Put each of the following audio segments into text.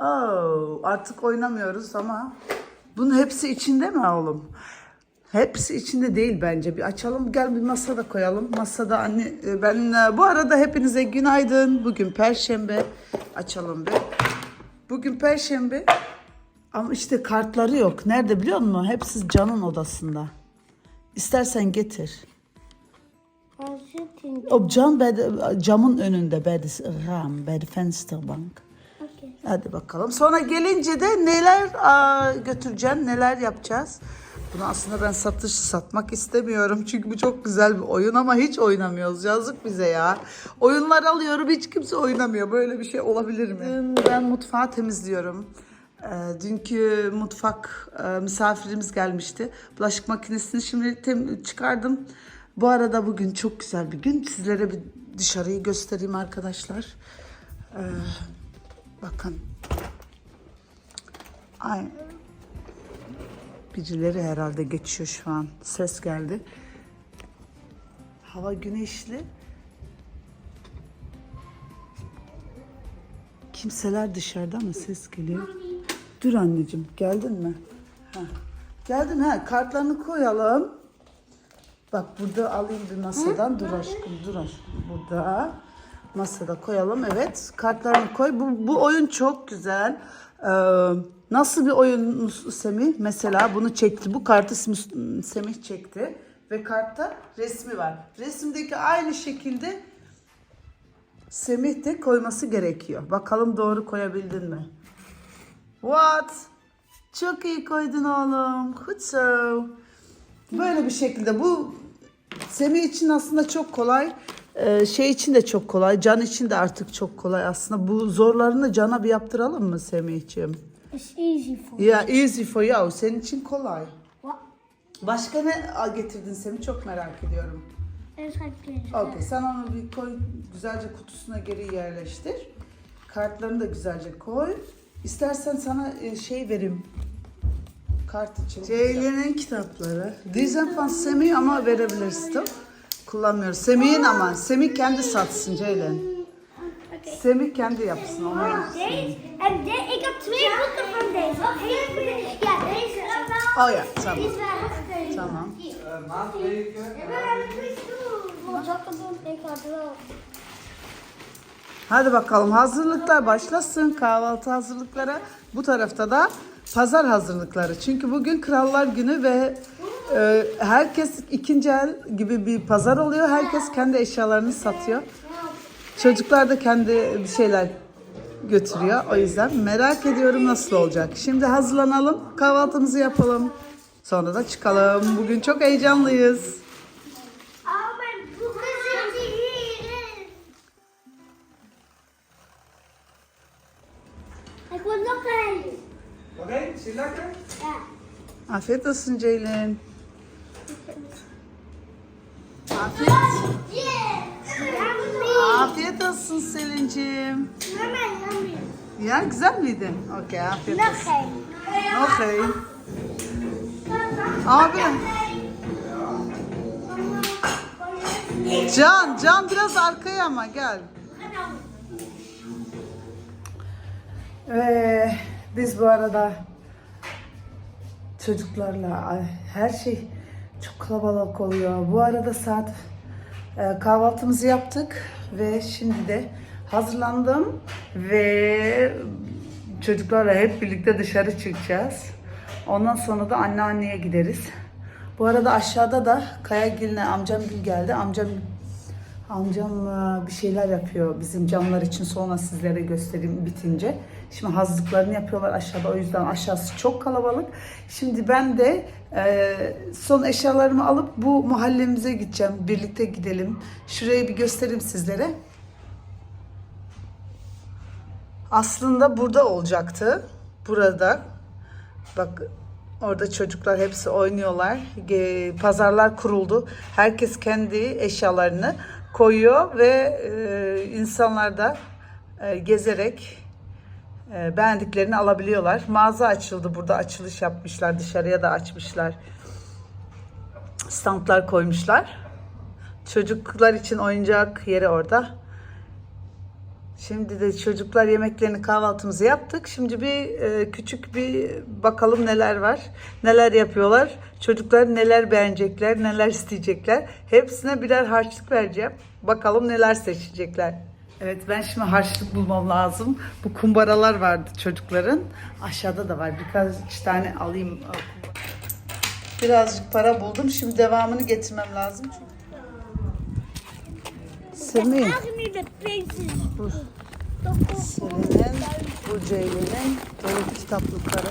Oo, artık oynamıyoruz ama bunun hepsi içinde mi oğlum? Hepsi içinde değil bence. Bir açalım gel bir masada koyalım. Masada anne e, ben e, bu arada hepinize günaydın. Bugün perşembe. Açalım bir. Bugün perşembe. Ama işte kartları yok. Nerede biliyor musun? Hepsi Can'ın odasında. İstersen getir. O Can bei der- camın önünde Rahmen, bei der Fensterbank. Hadi bakalım. Sonra gelince de neler aa, götüreceğim, neler yapacağız. Bunu aslında ben satış satmak istemiyorum. Çünkü bu çok güzel bir oyun ama hiç oynamıyoruz. Yazık bize ya. Oyunlar alıyorum hiç kimse oynamıyor. Böyle bir şey olabilir mi? Dün ben mutfağı temizliyorum. Ee, dünkü mutfak e, misafirimiz gelmişti. Bulaşık makinesini şimdi tem- çıkardım. Bu arada bugün çok güzel bir gün. Sizlere bir dışarıyı göstereyim arkadaşlar. Ee, bakın. Ay. Birileri herhalde geçiyor şu an. Ses geldi. Hava güneşli. Kimseler dışarıda ama ses geliyor. Dur anneciğim, geldin mi? Ha. Geldin ha, kartlarını koyalım. Bak burada alayım bir masadan. Dur aşkım, dur aşkım. Burada masada koyalım. Evet, kartlarını koy. Bu, bu oyun çok güzel. Ee, nasıl bir oyun Semih? Mesela bunu çekti. Bu kartı Semih çekti. Ve kartta resmi var. Resimdeki aynı şekilde Semih de koyması gerekiyor. Bakalım doğru koyabildin mi? What? Çok iyi koydun oğlum. Good so. Böyle bir şekilde bu Semih için aslında çok kolay. Ee, şey için de çok kolay. Can için de artık çok kolay aslında. Bu zorlarını Can'a bir yaptıralım mı Semih'ciğim? It's easy for Ya easy for you. Senin için kolay. What? Başka ne getirdin Semih? Çok merak ediyorum. Okey sen onu bir koy güzelce kutusuna geri yerleştir. Kartlarını da güzelce koy. İstersen sana e, şey vereyim. Kart için. Ceylin'in kitapları. Dizem Semih ama verebilirsin. Kullanmıyoruz. Semih'in ama. Semih kendi satsın Ceylin. Okay. Semih kendi yapsın. Onu yapsın. Twee boeken van deze. Ja, deze. Oh ja, tamam. Tamam. Wel. Hadi bakalım hazırlıklar başlasın. Kahvaltı hazırlıkları. Bu tarafta da pazar hazırlıkları. Çünkü bugün Krallar Günü ve e, herkes ikinci el gibi bir pazar oluyor. Herkes kendi eşyalarını satıyor. Çocuklar da kendi bir şeyler götürüyor. O yüzden merak ediyorum nasıl olacak. Şimdi hazırlanalım, kahvaltımızı yapalım. Sonra da çıkalım. Bugün çok heyecanlıyız. Al mijn boeken zitten hierin. Ik wil nog een. Oké, is die lekker? Ja. Afiyet olsun Ceylin. Afiyet. Olsun yummy. Ya güzel miydi? Okey afiyet olsun. Okey. Abi. Can, Can biraz arkaya ama gel. Ve biz bu arada çocuklarla her şey çok kalabalık oluyor. Bu arada saat e, kahvaltımızı yaptık ve şimdi de hazırlandım ve çocuklarla hep birlikte dışarı çıkacağız. Ondan sonra da anneanneye gideriz. Bu arada aşağıda da Kayagil'le amcamgil geldi. Amcam Amcam e, bir şeyler yapıyor bizim camlar için sonra sizlere göstereyim bitince. Şimdi hazırlıklarını yapıyorlar aşağıda o yüzden aşağısı çok kalabalık. Şimdi ben de e, son eşyalarımı alıp bu mahallemize gideceğim. Birlikte gidelim. Şurayı bir göstereyim sizlere. Aslında burada olacaktı. Burada. Bak orada çocuklar hepsi oynuyorlar. Pazarlar kuruldu. Herkes kendi eşyalarını koyuyor ve e, insanlar da e, gezerek e, beğendiklerini alabiliyorlar. Mağaza açıldı. Burada açılış yapmışlar. Dışarıya da açmışlar. Standlar koymuşlar. Çocuklar için oyuncak yeri orada. Şimdi de çocuklar yemeklerini kahvaltımızı yaptık. Şimdi bir e, küçük bir bakalım neler var. Neler yapıyorlar. Çocuklar neler beğenecekler, neler isteyecekler. Hepsine birer harçlık vereceğim. Bakalım neler seçecekler. Evet ben şimdi harçlık bulmam lazım. Bu kumbaralar vardı çocukların. Aşağıda da var. Birkaç tane alayım. Birazcık para buldum. Şimdi devamını getirmem lazım. Semih. Bu Selin'in, bu Ceylin'in böyle kitaplıkları.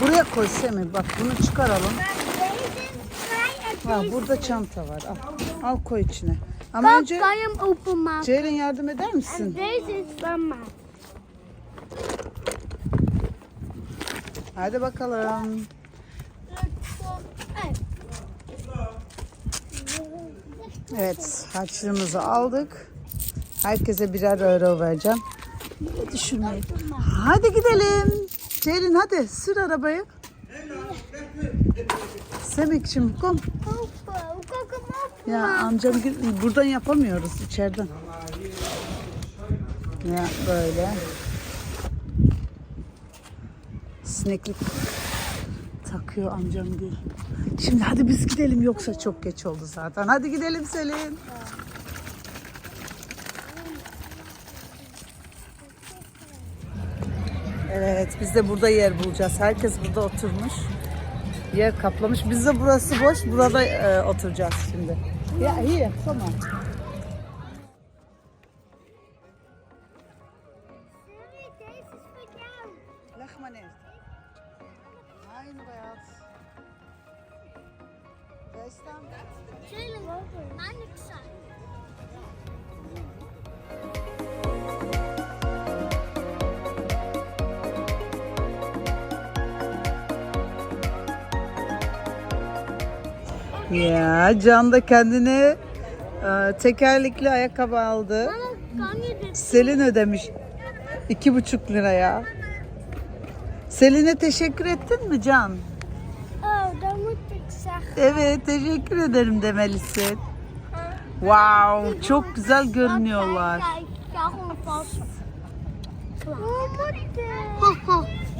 Buraya koy Semih. Bak bunu çıkaralım. Ha, burada çanta var. Al, al koy içine. Ama önce Beim openmaken. Ceylin yardım eder misin? Deze is mij. Hadi bakalım. Evet, harçlığımızı aldık. Herkese birer euro vereceğim. Düşürmeyin. Hadi gidelim. Ceylin hadi sür arabayı. Semikçim openen? Ya amcam buradan yapamıyoruz içeriden. Ya böyle. Sineklik takıyor amcam gül. Şimdi hadi biz gidelim yoksa çok geç oldu zaten. Hadi gidelim Selin. Evet biz de burada yer bulacağız. Herkes burada oturmuş. Yer kaplamış. Biz de burası boş. Burada e, oturacağız şimdi. Ya iyi tamam. Leg maar neer. Aynı beyaz. Wij staan. Jalen, maar niks Ya Can da kendine e, tekerlekli ayakkabı aldı. Selin ödemiş. iki buçuk liraya. Selin'e teşekkür ettin mi Can? Oh. Evet teşekkür ederim demelisin. Wow çok güzel görünüyorlar.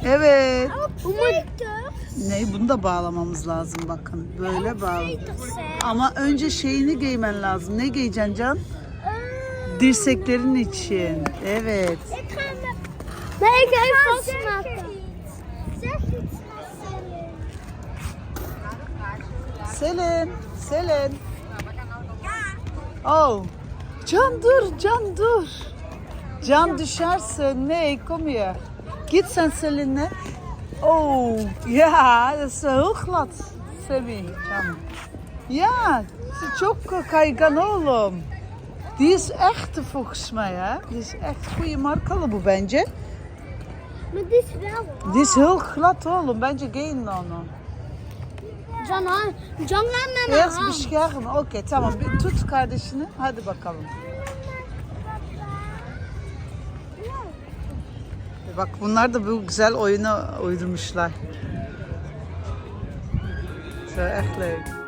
Evet. Ne bunu da bağlamamız lazım bakın. Böyle cent. Ama önce şeyini giymen lazım. Ne giyeceksin Can? Eh, Dirseklerin için. Evet. Vastmaken. Zeg iets Selin. Selin. Oh. Can dur, Can dur. Can düşersin. Ne? Hier. Git sen Selin'le. Oh, ja, dat is heel glad. Semih, Can. Ja, çok kaygan oğlum. Die is echt volgens mij, hè? Die is echt goede markalı bu bence. Maar dit is wel... Die is heel glad oğlum. Bence giyin onu. Can, Can naar mijn Eerst hand. beschermen. Oké, tamam. Bir tut kardeşini. Hadi bakalım. Bak bunlar da bu güzel oyuna uydurmuşlar. Zo echt.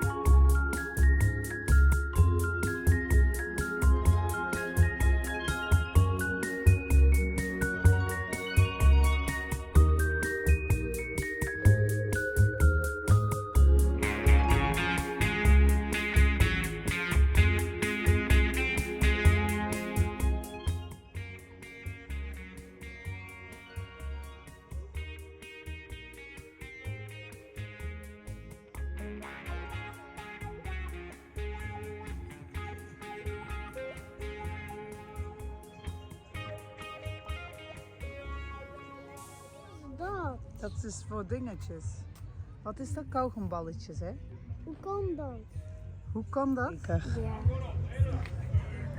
Dat. İs voor dingetjes. Wat is dat? Kauwgomballetjes, hè? Hoe kan dat? Hoe kan dat? Ja.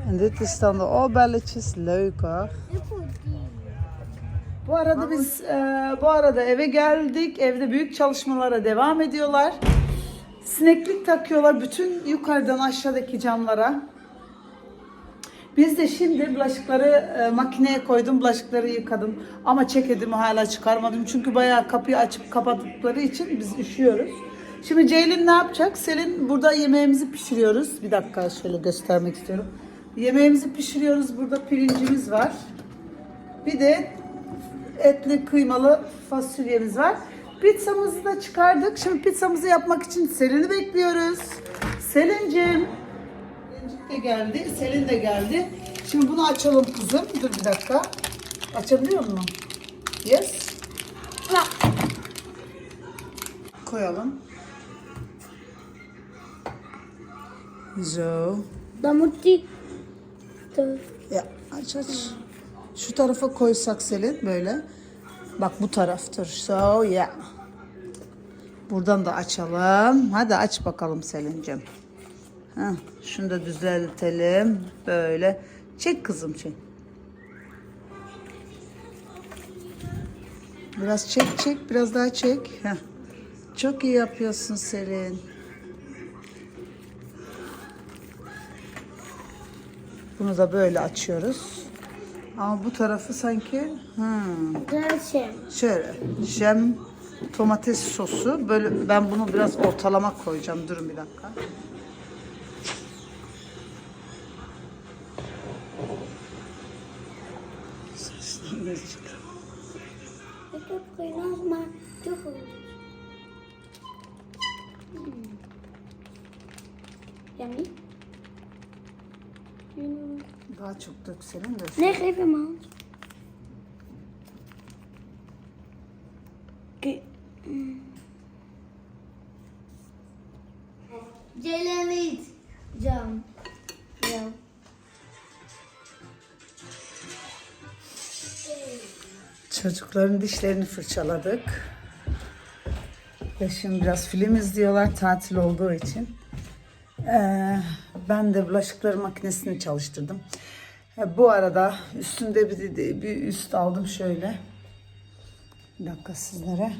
En dit is dan de oorbelletjes. Leuk hoor. Bu arada biz e, bu arada eve geldik. Evde büyük çalışmalara devam ediyorlar. Sineklik takıyorlar bütün yukarıdan aşağıdaki camlara. Biz de şimdi bulaşıkları e, makineye koydum, bulaşıkları yıkadım. Ama ceketimi hala çıkarmadım. Çünkü bayağı kapıyı açıp kapattıkları için biz üşüyoruz. Şimdi Ceylin ne yapacak? Selin burada yemeğimizi pişiriyoruz. Bir dakika şöyle göstermek istiyorum. Yemeğimizi pişiriyoruz. Burada pirincimiz var. Bir de etli kıymalı fasulyemiz var. Pizzamızı da çıkardık. Şimdi pizzamızı yapmak için Selin'i bekliyoruz. Selin'cim. De geldi. Selin de geldi. Şimdi bunu açalım kızım. Dur bir dakika. Açabiliyor musun? Yes. Koyalım. So. De Ya aç aç. Şu tarafa koysak Selin böyle. Bak bu taraftır. So yeah. Buradan da açalım. Hadi aç bakalım Selin'cim. Heh, şunu da düzeltelim. Böyle. Çek kızım çek. Biraz çek çek. Biraz daha çek. Heh. Çok iyi yapıyorsun Selin. Bunu da böyle açıyoruz. Ama bu tarafı sanki hmm, Gelsin. şöyle jem domates sosu. Böyle ben bunu biraz ortalama koyacağım. Durun bir dakika. Hmm. Daha çok dökselim de. Aan. Oké. Jalen niet. Jan. Ja. Çocukların dişlerini fırçaladık. Ve şimdi biraz film izliyorlar tatil olduğu için. Ee, ben de bulaşıkları makinesini çalıştırdım. Ee, bu arada üstünde bir, bir üst aldım şöyle. Bir dakika sizlere.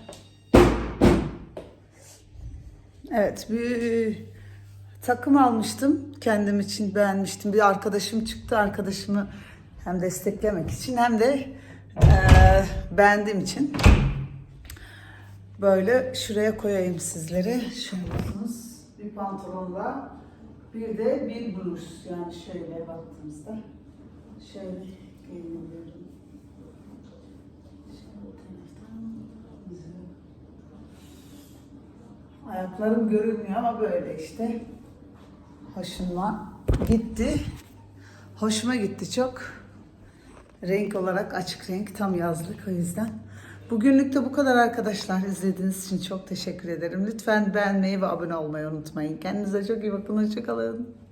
Evet bir takım almıştım. Kendim için beğenmiştim. Bir arkadaşım çıktı. Arkadaşımı hem desteklemek için hem de eee, beğendiğim için. Böyle şuraya koyayım sizlere. Şöyle bakınız. Pantolonla bir de bir bluz. Yani şöyle baktığımızda. Şöyle giyiniyorum. Ayaklarım görünmüyor ama böyle işte. Hoşuma gitti. Hoşuma gitti çok. Renk olarak açık renk tam yazlık o yüzden. Bugünlük de bu kadar arkadaşlar. İzlediğiniz için çok teşekkür ederim. Lütfen beğenmeyi ve abone olmayı unutmayın. Kendinize çok iyi bakın. Hoşçakalın.